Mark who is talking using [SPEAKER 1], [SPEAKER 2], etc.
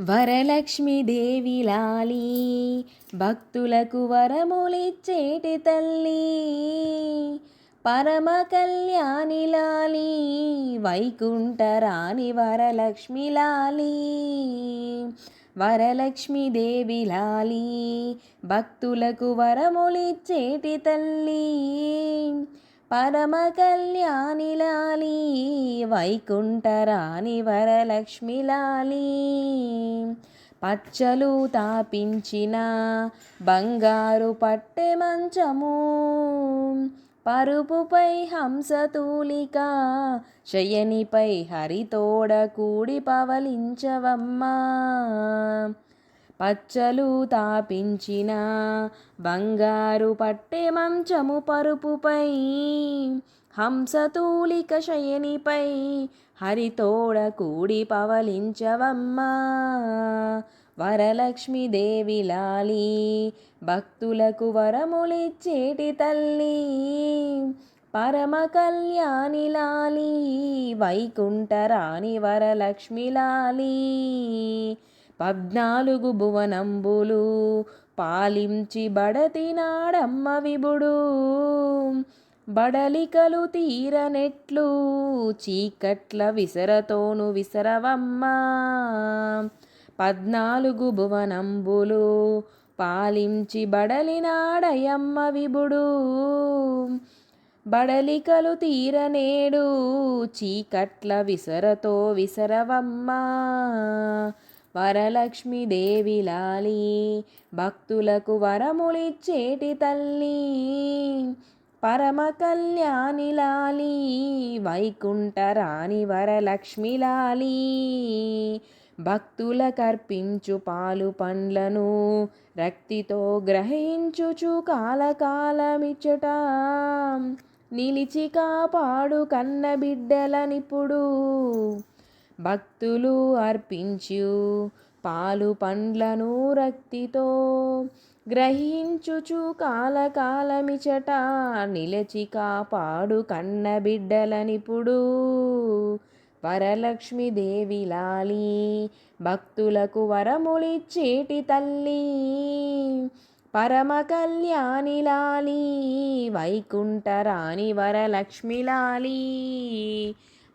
[SPEAKER 1] వరలక్ష్మీదేవి లాలి భక్తులకు వరములిచ్చేటి తల్లి పరమ కళ్యాణి లాలి వైకుంఠరాణి వరలక్ష్మి లాలి. వరలక్ష్మీదేవి లాలి భక్తులకు వరములిచ్చేటి తల్లి పరమ కళ్యాణి లాలి. వైకుంఠరాణి వరలక్ష్మిలాలి. పచ్చలు తాపించిన బంగారు పట్టె మంచము. పరుపుపై హంసతూలిక శయనిపై హరితోడ కూడి పవలించవమ్మా. పచ్చలు తాపించిన బంగారు పట్టె మంచము పరుపుపై హంసతూలిక శయనిపై హరితోడ కూడి పవలించవమ్మా. వరలక్ష్మీదేవి లాలి భక్తులకు వరములిచ్చేటి తల్లి పరమ కళ్యాణి లాలి వైకుంఠరాణి వరలక్ష్మి లాలి. పద్నాలుగు భువనంబులు పాలించి బడతినాడమ్మ విభుడు. బడలికలు తీరనెట్లు చీకట్ల విసరతోను విసరవమ్మా. పద్నాలుగు భువనంబులు పాలించి బడలినాడయమ్మ విభుడు. బడలికలు తీరనేడు చీకట్ల విసరతో విసరవమ్మా. వరలక్ష్మీదేవి లాలి భక్తులకు వరములిచ్చేటి తల్లి. పరమ కళ్యాణి లాలి వైకుంఠరాణి వరలక్ష్మి లాలి భక్తులకర్పించు పాలు పండ్లను రక్తితో గ్రహించుచు కాలకాలమిచ్చుట. నిలిచి కాపాడు కన్న బిడ్డలనిప్పుడు భక్తులు అర్పించు పాలు పండ్లను రక్తితో గ్రహించుచు కాలకాలమిచట నిలచి కాపాడు కన్నబిడ్డలనిప్పుడు వరలక్ష్మీదేవి లాలి భక్తులకు వరములిచ్చేటి తల్లి. పరమ కళ్యాణి లాలి వైకుంఠరాణి వరలక్ష్మి లాలి.